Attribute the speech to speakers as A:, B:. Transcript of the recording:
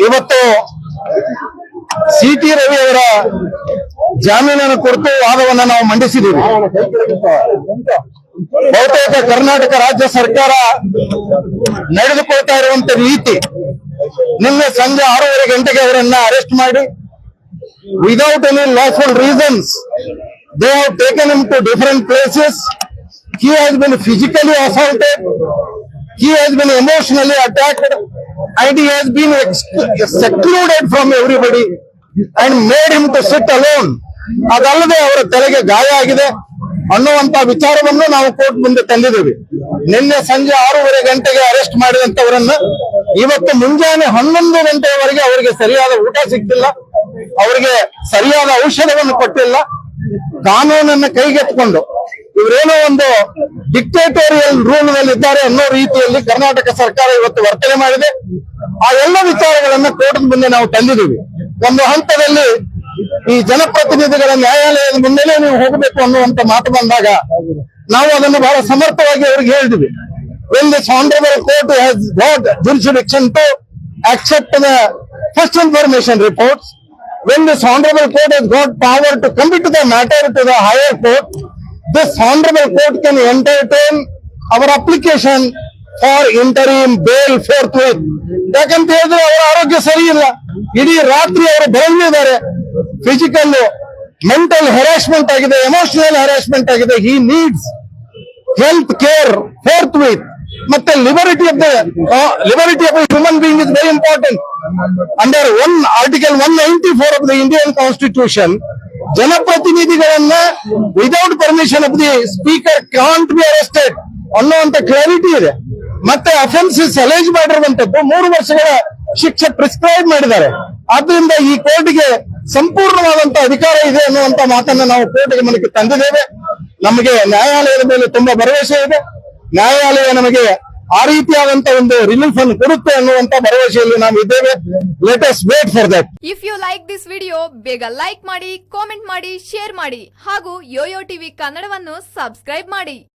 A: ಇವತ್ತು C T Ravi ಅವರ ಜಾಮೀನನ್ನು ಕೊಡ್ತು ವಾದವನ್ನು ನಾವು ಮಂಡಿಸಿದ್ದೀವಿ. ಬಹುತೇಕ ಕರ್ನಾಟಕ ರಾಜ್ಯ ಸರ್ಕಾರ ನಡೆದುಕೊಳ್ತಾ ಇರುವಂತ ರೀತಿ ನಿನ್ನೆ ಸಂಜೆ ಆರೂವರೆ ಗಂಟೆಗೆ ಅವರನ್ನ ಅರೆಸ್ಟ್ ಮಾಡಿ without any lawful reasons they have taken him to different places he has been physically assaulted he has been emotionally attacked. And he has been secluded from everybody and made him to sit alone. ಅದಲ್ಲದೆ ಅವರ ತಲೆಗೆ ಗಾಯ ಆಗಿದೆ. ಅನ್ನುವಂತ ವಿಚಾರವನ್ನು ನಾವು court ಮುಂದೆ ತಂದಿದ್ದೇವೆ. ನಿನ್ನೆ ಸಂಜೆ ಆರೂವರೆ ಗಂಟೆಗೆ ಅರೆಸ್ಟ್ ಮಾಡಿದಂತವರನ್ನ ಇವತ್ತು ಮುಂಜಾನೆ ಹನ್ನೊಂದು ಗಂಟೆಯವರೆಗೆ ಅವರಿಗೆ ಸರಿಯಾದ ಊಟ ಸಿಗ್ತಿಲ್ಲ. ಅವರಿಗೆ ಸರಿಯಾದ ಔಷಧವನ್ನು ಕೊಟ್ಟಿಲ್ಲ. ಕಾನೂನನ್ನ ಕೈಗೆತ್ತಿಕೊಂಡು ಇವರೇನೋ ಒಂದು ಡಿಕ್ಟೇಟೋರಿಯಲ್ ರೂಲ್ನಲ್ಲಿ ಇದ್ದಾರೆ ಅನ್ನೋ ರೀತಿಯಲ್ಲಿ ಕರ್ನಾಟಕ ಸರ್ಕಾರ ಇವತ್ತು ವರ್ತನೆ ಮಾಡಿದೆ. ಆ ಎಲ್ಲ ವಿಚಾರಗಳನ್ನ ಕೋರ್ಟ್ ಮುಂದೆ ನಾವು ತಂದಿದ್ದೀವಿ. ಒಂದು ಹಂತದಲ್ಲಿ ಈ ಜನಪ್ರತಿನಿಧಿಗಳ ನ್ಯಾಯಾಲಯದ ಮುಂದೆನೇ ನೀವು ಹೋಗಬೇಕು ಅನ್ನುವಂತ ಮಾತು ಬಂದಾಗ ನಾವು ಅದನ್ನು ಬಹಳ ಸಮರ್ಥವಾಗಿ ಅವ್ರಿಗೆ ಹೇಳಿದ್ವಿ. When this honourable court has got jurisdiction to accept the first information reports. When this honorable court has got power to commit the matter to the higher court, this honorable court can entertain our application for interim bail forthwith. ಯಾಕಂತ ಹೇಳಿದ್ರೆ ಅವರ ಆರೋಗ್ಯ ಸರಿ ಇಲ್ಲ ಇಡೀ ರಾತ್ರಿ ಅವರು ಬೆಳೆದಿದ್ದಾರೆ ಫಿಸಿಕಲ್ ಮೆಂಟಲ್ ಹೆರಾಸ್ಮೆಂಟ್ ಆಗಿದೆ ಎಮೋಷನಲ್ ಹೆರಾಸ್ಮೆಂಟ್ ಆಗಿದೆ he needs health care forth ಮತ್ತೆ liberty of the liberty of human being is very important under one article one ninety four of the Indian constitution ಜನಪ್ರತಿನಿಧಿಗಳನ್ನ without permission of the speaker can't be arrested ಅನ್ನುವಂತ clarity ಇದೆ. ಮತ್ತೆ offences ಅಲೈಜ್ ಮಾಡಿರುವಂತದ್ದು ಮೂರು ವರ್ಷಗಳ ಶಿಕ್ಷೆ prescribe ಮಾಡಿದ್ದಾರೆ. ಆದ್ರಿಂದ ಈ ಕೋರ್ಟ್ಗೆ ಸಂಪೂರ್ಣವಾದಂತ ಅಧಿಕಾರ ಇದೆ ಅನ್ನುವಂತ ಮಾತನ್ನ ನಾವು ಕೋರ್ಟ್ ಗಮನಕ್ಕೆ ತಂದಿದ್ದೇವೆ. ನಮಗೆ ನ್ಯಾಯಾಲಯದ ಮೇಲೆ ತುಂಬಾ ಭರವಸೆ ಇದೆ. ನ್ಯಾಯಾಲಯ ನಮಗೆ ಆ ರೀತಿಯಾದಂತ ಒಂದು ರಿಲೀಫ್ ಅನ್ನು ಕೊಡುತ್ತೆ ಅನ್ನುವಂತ ಭರವಸೆಯಲ್ಲಿ ನಾವು ಇದ್ದೇವೆ. Let us wait for that
B: if you like this video ಬೇಗ ಲೈಕ್ ಮಾಡಿ ಕಾಮೆಂಟ್ ಮಾಡಿ ಶೇರ್ ಮಾಡಿ ಹಾಗೂ ಯೋಯೋ ಟಿವಿ ಕನ್ನಡವನ್ನು ಸಬ್ಸ್ಕ್ರೈಬ್ ಮಾಡಿ.